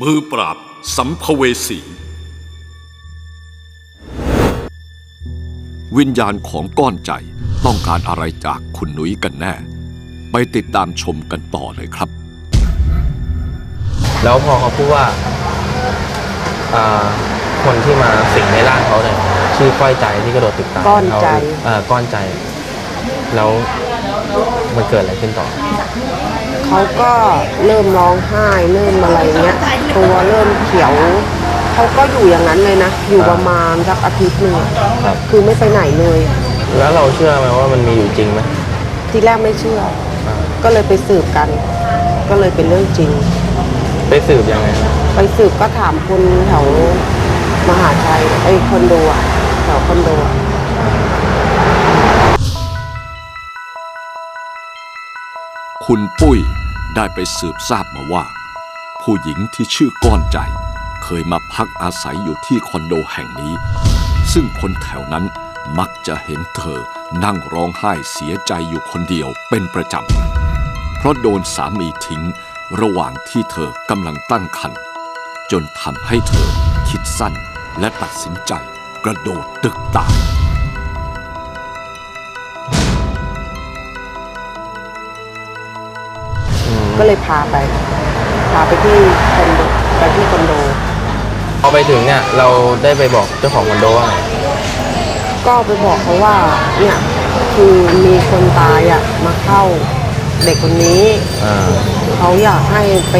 มือปราบสัมภเวสี วิญญาณของก้อนใจต้องการอะไรจากคุณหนุยกันแน่ ไปติดตามชมกันต่อเลยครับ แล้วพอเขาพูดว่าอ่าคนที่มาสิงในร่างเขาเนี่ยชื่อก้อยใจที่กระโดดตึกตายก้อนใจเอ่อก้อนใจ แล้วมันเกิดอะไรขึ้นต่อ เขาก็เริ่มร้องไห้เริ่มอะไรเงี้ยตัวเริ่มเขียวเขาก็อยู่อย่างนั้นเลยนะ อยู่ครับประมาณสักอาทิตย์หนึ่งอะครับ คือไม่ไปไหนเลย แล้วเราเชื่อไหมว่ามันมีอยู่จริงไหมทีแรกไม่เชื่ออ่าก็เลยไปสืบกัน ก็เลยเป็นเรื่องจริง ไปสืบยังไงครับไปสืบก็ถามคนแถวมหาชัยไอ้คอนโดอะแถวคอนโดอะคุณปุ้ย ได้ไปสืบทราบมาว่า ผู้หญิงที่ชื่อก้อนใจ เคยมาพักอาศัยอยู่ที่คอนโดแห่งนี้ ซึ่งคนแถวนั้นมักจะเห็นเธอนั่งร้องไห้เสียใจอยู่คนเดียวเป็นประจำ เพราะโดนสามีทิ้งระหว่างที่เธอกำลังตั้งครรภ์จนทำให้เธอคิดสั้นและตัดสินใจกระโดดตึกตาย ก็เลยพาไป พาไปที่คอนโดไปที่คอนโด พอไปถึงเนี่ยเราได้ไปบอกเจ้าของคอนโดว่าไงก็ไปบอกเขาว่าเนี่ยคือมีคนตายอะมาเข้าเด็กคนนี้ อ่าเขาอยากให้ไป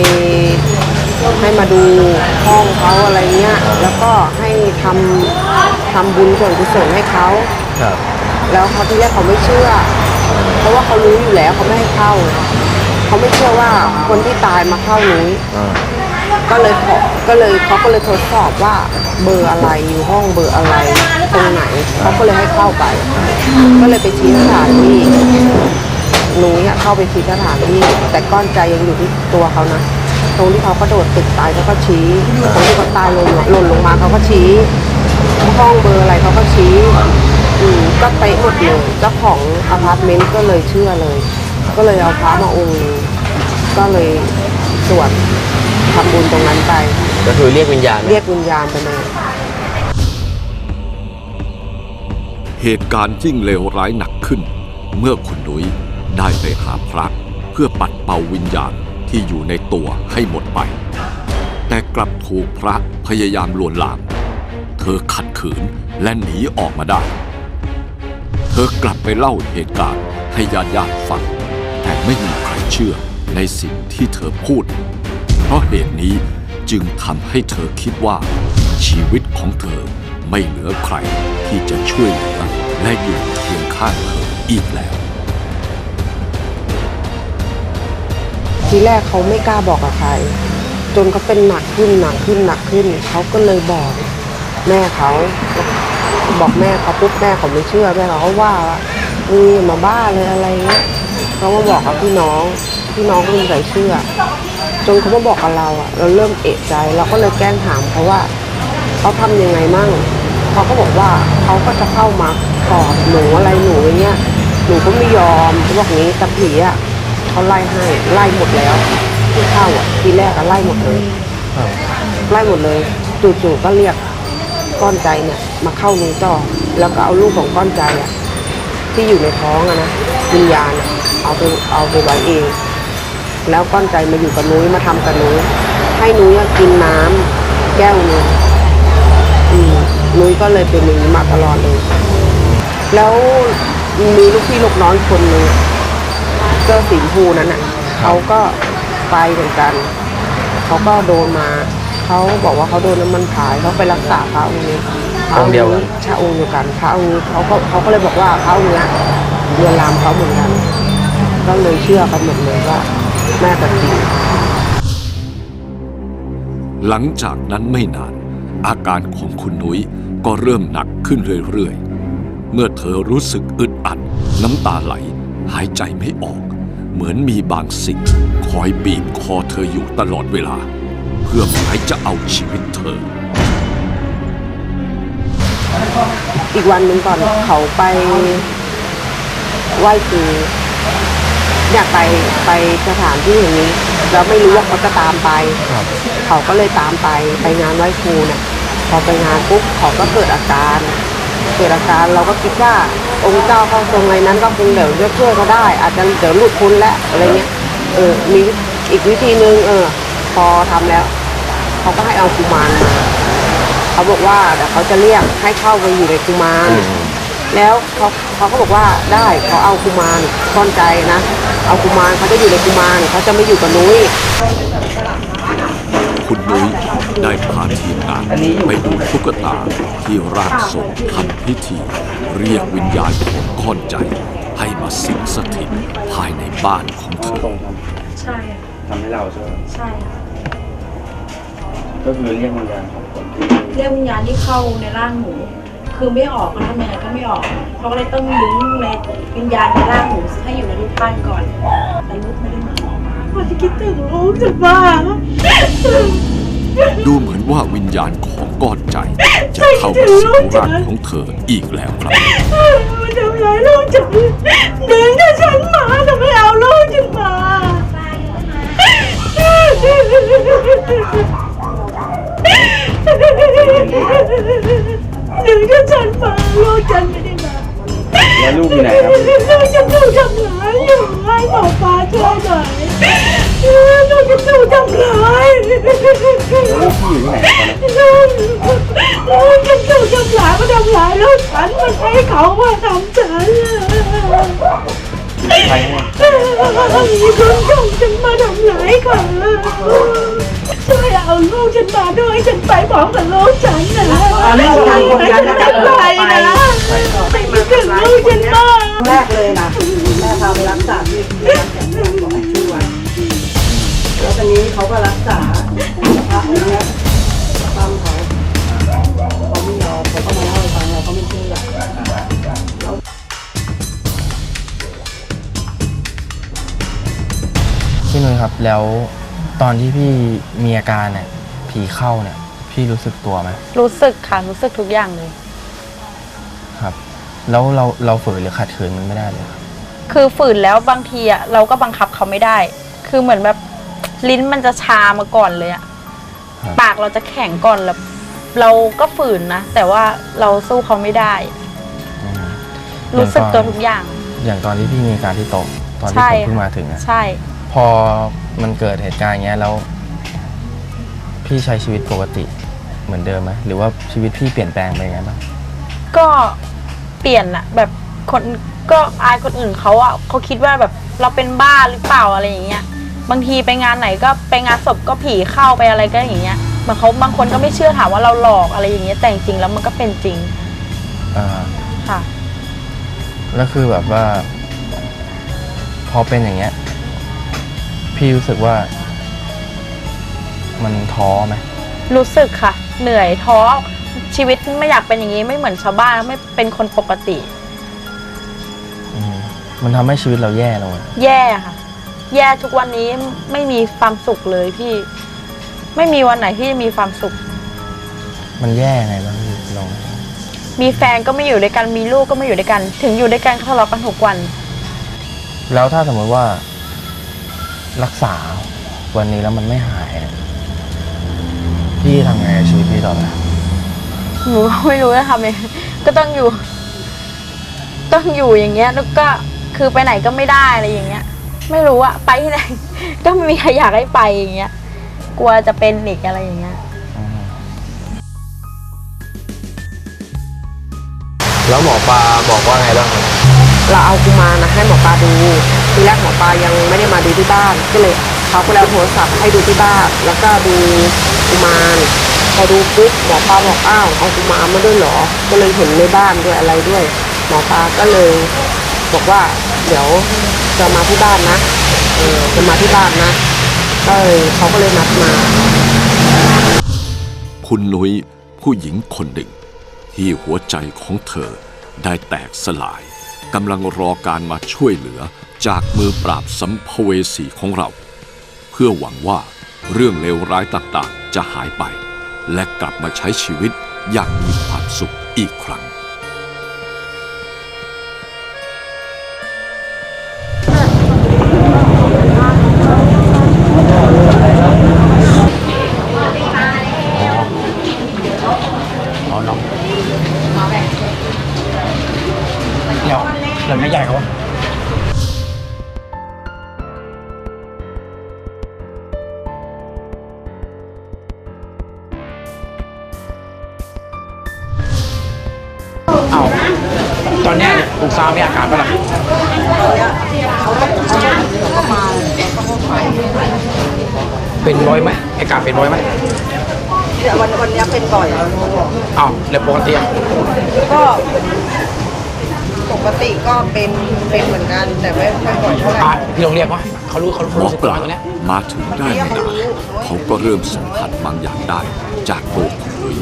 ให้มาดูห้องเขาอะไรเงี้ย แล้วก็ให้ทำทำบุญส่วนกุศลให้เขา ครับแล้วเขาที่แรกเขาไม่เชื่อ เพราะว่าเขารู้อยู่แล้วเขาไม่ให้เข้า เขาไม่เชื่อว่าคนที่ตายมาเข้านุ้ยอ่าก็เลยขอก็เลยเขาก็เลยทดสอบว่าเบอร์อะไรอยู่ห้องเบอร์อะไรตรงไหนเขาก็เลยให้เข้าไป ก็เลยไปชี้สถานที่หนูเนี่ยเข้าไปชี้สถานที่แต่ก้อนใจยังอยู่ที่ตัวเขานะตรงที่เขากระโดดตึกตายเขาก็ชี้ตรงที่เขาตายลงหล่นลงมาเขาก็ชี้ห้องเบอร์อะไรเขาก็ชี้อืมก็ไปะหมดเลยเจ้าของอพาร์ตเมนต์ก็เลยเชื่อเลย ก็เลยเอาพระมาองค์หนึ่งก็เลยสวดทำบุญตรงนั้นไป ก็คือเรียกวิญญาณเรียกวิญญาณไปเลยเหตุการณ์ยิ่งเลวร้ายหนักขึ้น เมื่อคุณนุ้ยได้ไปหาพระเพื่อปัดเป่าวิญญาณที่อยู่ในตัวให้หมดไป แต่กลับถูกพระพยายามลวนลาม เธอขัดขืนและหนีออกมาได้ เธอกลับไปเล่าเหตุการณ์ให้ญาติญาติๆฟัง แต่ไม่มีใครเชื่อในสิ่งที่เธอพูด เพราะเหตุนี้จึงทำให้เธอคิดว่า ชีวิตของเธอไม่เหลือใครที่จะช่วยเหลือและอยู่เคียงข้างเธออีกแล้ว ทีแรกเขาไม่กล้าบอกกับใคร จนเขาเป็นหนักขึ้นหนักขึ้นหนักขึ้น เขาก็เลยบอก แม่เขาบอกแม่เขาปุ๊บแม่เขาไม่เชื่อแม่เขาว่าว่าเอออย่ามาบ้าเลยอะไรเงี้ย เขามาบอกกับพี่น้องพี่น้องก็ไม่มีใครเชื่อ จนเขามาบอกกับเราอะเราเริ่มเอะใจเราก็เลยแกล้งถามเขาว่าเขาทำยังไงมั่งเขาก็บอกว่าเขาก็จะเข้ามากอดหนูอะไรหนูอย่างเงี้ยหนูก็ไม่ยอมเขาบอกงี้แต่ผีอะเขาไล่ให้ไล่หมดแล้วที่เข้าอะทีแรกอะไล่หมดเลยครับไล่หมดเลยจู่ๆก็เรียกก้อนใจเนี่ย มาเข้าหนูต่อแล้วก็เอาลูกของก้อนใจอะที่อยู่ในท้องอะนะวิญญาณอะ เอาไปเอาไปไว้เอง แล้วก้อนใจมาอยู่กับนุ้ยมาทำกับนุ้ยให้นุ้ยอะกินน้ำแก้วหนึงอืมนุ้ยก็เลยเป็นอย่างนี้มาตลอดเลย แล้วมีลูกพี่ลูกน้องคนหนึงอะเจ้าสีชมพูนั้นอะเขาก็ไปเหมือนกัน เขาก็โดนมาเขาบอกว่าเขาโดนน้ำมันผายเขาไปรักษาพระองค์นี้พระองค์เดียวกันใช่องค์เดียวกันพระองค์นี้เขาก็เขาก็เลยบอกว่าพระองค์เนี้ยเรือนรามเขาเหมือนกัน ก็เลยเชื่อกันหมดเลยว่าแม่กับจริงหลังจากนั้นไม่นาน อาการของคุณนุ้ยก็เริ่มหนักขึ้นเรื่อยๆ เมื่อเธอรู้สึกอึดอัด น้ำตาไหล หายใจไม่ออก เหมือนมีบางสิ่ง คอยบีบคอเธออยู่ตลอดเวลา เพื่อหมายจะเอาชีวิตเธอ อีกวันหนึ่งก่อนเขาไปไหว้ครู อยากไปไปสถานที่อย่างนี้ แล้วไม่รู้ว่าเขาจะตามไป ครับเขาก็เลยตามไปไปงานไหว้ครูเนี่ยพอไปงานปุ๊บเขาก็เกิดอาการเกิดอาการเราก็คิดว่าองค์เจ้าเข้าทรงอะไรนั้นก็คงเดี๋ยวจะช่วยเขาได้ อาจจะเดี๋ยวหลุดพ้นแล้วอะไรเงี้ยเออมีอีกวิธีนึงเออ พอทำแล้วเขาก็ให้เอากุมารมาเขาบอกว่าเดี๋ยวเขาจะเรียกให้เข้าไปอยู่ในกุมาร อืม แล้วเขาเขาก็บอกว่าได้เขาเอากุมารซ่อนใจนะ เอากุมารเขาจะอยู่ในกุมารเขาจะไม่อยู่กับนุ้ยคุณนุ้ยได้พาทีมงานไปดูตุ๊กตาที่ร่างทรงทำพิธี เรียกวิญญาณของก้อนใจให้มาสิงสถิตภายในบ้านของเธอตรงทใช่ค่ะำทำให้เราใช่ไหมใช่ค่ะก็คือเรียกวิญญาณของคนที่เรียกวิญญาณที่เข้าในร่างหนู คือไม่ออกเขาทำยังไงก็ไม่ออกเขาก็เลยต้องดึงในวิญญาณในร่างหนูให้อยู่ในรูปปั้นก่อนแต่รูปไม่ได้มาวันที่คิดถึงลูกจะบ้าดูเหมือนว่าวิญญาณของก้อนใจ จะเข้ามาสิงร่างของเธออีกแล้วครับมันทำร้ายลูกฉันดึงถ้าฉันมาจะไม่เอาลูกฉันมา หนึ่งที่ฉันมาลูกฉันไม่ได้มาแล้วลูกอยู่ไหนครับ ลูกฉันถูกทำร้ายอยู่ให้หมอปลาช่วยหน่อยลูกฉันถูกทำร้ายลูกอยู่ที่ไหนลูกลูกฉันถูกทำร้ายมาทำร้ายลูกฉันมันให้เขามาทำฉัน ใครเนี่ยมีคนส่งฉันมาทำร้ายเขาช่วยเอาลูกฉันมาด้วยฉันไปพร้อมกับลูกฉันนะไม่ใช่ฉันจะไปนะไม่คิดถึงลูกฉันมากแรกเลยนะแม่พาไปรักษาที่ที่รักษาที่บอกให้ช่วยแล้วตอนนี้เขาก็รักษาพระองค์นี้ยตามเขาเขาไม่ยอมเขาก็มาเล่าให้ฟังเราเขาไม่เชื่อ พี่นุ้ยครับ แล้วตอนที่พี่มีอาการเนี่ยผีเข้าเนี่ย พี่รู้สึกตัวไหมรู้สึกค่ะรู้สึกทุกอย่างเลย ครับ แล้วเราเราฝืนหรือขัดขืนมันไม่ได้เลยครับคือฝืนแล้วบางทีอะเราก็บังคับเขาไม่ได้ คือเหมือนแบบลิ้นมันจะชามาก่อนเลยอะครับปากเราจะแข็งก่อนแล้ว เราก็ฝืนนะ แต่ว่าเราสู้เขาไม่ได้ อืมรู้สึกตัวอย่างตอนทุกอย่าง อย่างตอนที่พี่มีอาการที่โตะตอนที่ใช่ ผมเพิ่งมาถึงอะ ใช่ พอมันเกิดเหตุการณ์อย่างเงี้ยแล้ว พี่ใช้ชีวิตปกติเหมือนเดิมไหมหรือว่าชีวิตพี่เปลี่ยนแปลงไปยังไงบ้างก็เปลี่ยนอะแบบคนก็อายคนอื่นเขาอะเขาคิดว่าแบบเราเป็นบ้าหรือเปล่าอะไรอย่างเงี้ย บางทีไปงานไหนก็ไปงานศพก็ผีเข้าไปอะไรก็อย่างเงี้ยเหมือนเขาบางคนก็ไม่เชื่อถามว่าเราหลอกอะไรอย่างเงี้ยแต่จริงๆแล้วมันก็เป็นจริงอ่าค่ะ แล้วคือแบบว่า พอเป็นอย่างเงี้ย พี่รู้สึกว่า มันท้อไหมรู้สึกค่ะ เหนื่อยท้อชีวิตไม่อยากเป็นอย่างนี้ไม่เหมือนชาวบ้านไม่เป็นคนปกติ อืมมันทำให้ชีวิตเราแย่ลงอะแย่ค่ะ แย่ทุกวันนี้ไม่มีความสุขเลยพี่ ไม่มีวันไหนที่จะมีความสุข มันแย่ไงบ้างพี่ลองมีแฟนก็ไม่อยู่ด้วยกันมีลูกก็ไม่อยู่ด้วยกัน ถึงอยู่ด้วยกันก็ทะเลาะกันทุกวัน แล้วถ้าสมมติว่า รักษาวันนี้แล้วมันไม่หายอะพี่ทำไงกับชีวิตพี่ต่อไปหนูก็ไม่รู้จะทำยังไงก็ต้องอยู่ ต้องอยู่อย่างเงี้ย แล้วก็คือไปไหนก็ไม่ได้อะไรอย่างเงี้ย ไม่รู้อะไปที่ไหน ก็ไม่มีใครอยากให้ไปอย่างเงี้ย กลัวจะเป็นอีกอะไรอย่างเงี้ยอืมแล้วหมอปลาบอกว่าไงบ้างครับเราเอากุมารนะให้หมอปลาดู ทีแรกหมอปลายังไม่ได้มาดูที่บ้าน ก็เลยเขาก็เลยเอาโทรศัพท์ให้ดูที่บ้าน แล้วก็ดูกุมารพอดูปุ๊บหมอปลาบอกอ้าวเอากุมารมาด้วยเหรอ ก็เลยเห็นในบ้านด้วยอะไรด้วย หมอปลาก็เลยบอกว่าเดี๋ยวจะมาที่บ้านนะเออจะมาที่บ้านนะก็เลยเขาก็เลยนัดมา คุณนุ้ยผู้หญิงคนหนึ่ง ที่หัวใจของเธอได้แตกสลายกำลังรอการมาช่วยเหลือ จากมือปราบสัมภเวสีของเรา เพื่อหวังว่าเรื่องเลวร้ายต่างๆ จะหายไป และกลับมาใช้ชีวิตอย่างมีความสุขอีกครั้ง ตอนเนี้ยลูกสาวมีอาการอะไรเป็นบ่อยไหมอาการเป็นบ่อยไหมวันวันนี้เป็นบ่อย อ้าวแล้วปกติอะก็ปกติก็เป็นเป็นเหมือนกันแต่ไม่ไม่บ่อยเท่าไหร่อะพี่ลองเรียกว่าเขารู้เขาหมอรู้สึกปตัวลาตรงเนี้ยมาถึงได้ไม่นานเขาก็เริ่มสัมผัสบางอย่างได้จากตัวคุณนุ้ย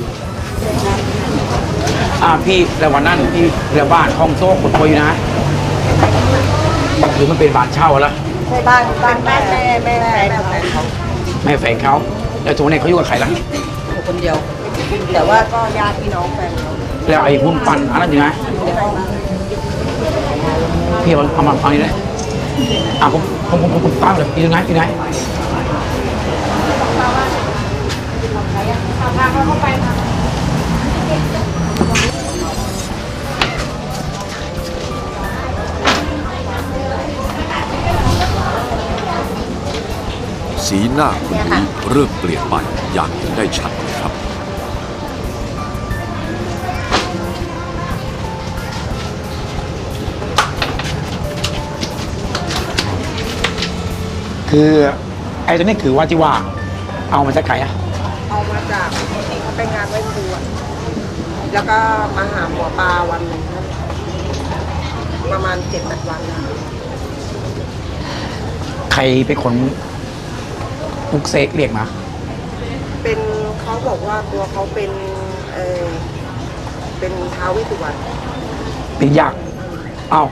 อ่าพี่แล้ววันนั้นพี่แล้วบ้านห้องโซ่คนป่วยอยู่นะหรือมันเป็นบ้านเช่าแล้วใช่บ้านบ้านแม่แม่แม่แม่แม่เขาแม่แฟนเขาแล้วตัวนี้เขาอยู่กับใครล่ะอยู่คนเดียว แต่ว่าก็ญาติพี่น้องแฟนเขาแล้วไอ้พุ่มปันอันนั้นอยู่นะพี่เอาเอามาเอานี่เลยอะผมผมผมผมผมตั้งเลยอยู่ไหนอยู่ไหน สีหน้าคุณนุ้ยเริ่มเปลี่ยนไปอย่างเห็นได้ชัดเลยครับ คือไอ้ตัวนี้คือว่าที่ว่า เอามาจากไหนอะเอามาจากที่เขาไปงานไหว้ครูอะแล้วก็มาหาหมอปลาวันหนึ่งประมาณเจ็ดแปดวันนะ ใครเป็นคน ปลุกเสกเรียกมา เป็นเขาบอกว่าตัวเขาเป็นเออเป็นท้าววิสุวรรณเป็นยากเอา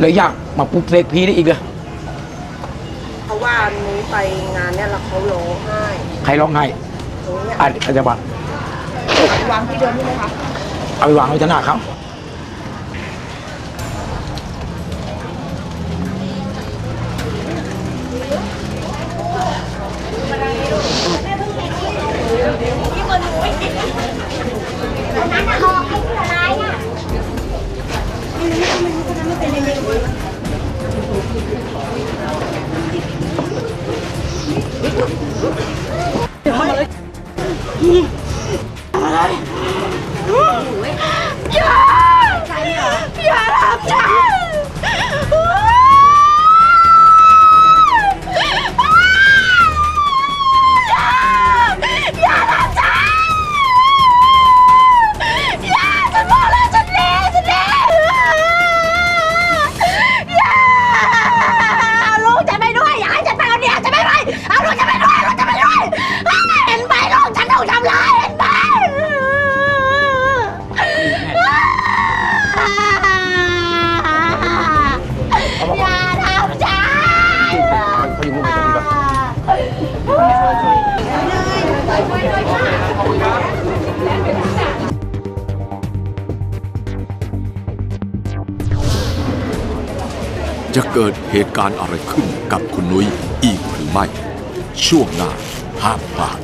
เลยยากมาปลุกเสกพี่ได้อีกเลยเพราะว่านุ้ยไปงานเนี่ยแล้วเขาร้องไห้ใครร้องไห้ตรงเนี้ยอาอาจจะบัตวางที่เดิมนี่ไหมคะ เอาไปวางไว้ที่หน้าเขาเขา Ooh. จะเกิดเหตุการณ์อะไรขึ้นกับคุณนุ้ยอีกหรือไม่ ช่วงหน้าห้ามพลาด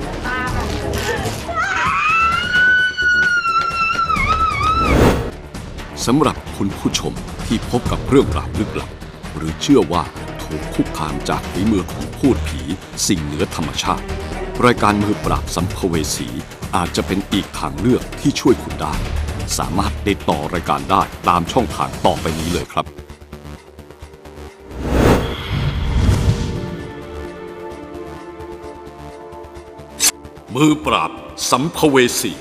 สำหรับคุณผู้ชมที่พบกับเรื่องราวลึกลับ หรือเชื่อว่าถูกคุกคามจากฝีมือของพูดผี สิ่งเหนือธรรมชาติ รายการมือปราบสัมภเวสีอาจจะเป็นอีกทางเลือกที่ช่วยคุณได้ สามารถติดต่อรายการได้ตามช่องทางต่อไปนี้เลยครับ มือปราบสัมภเวสี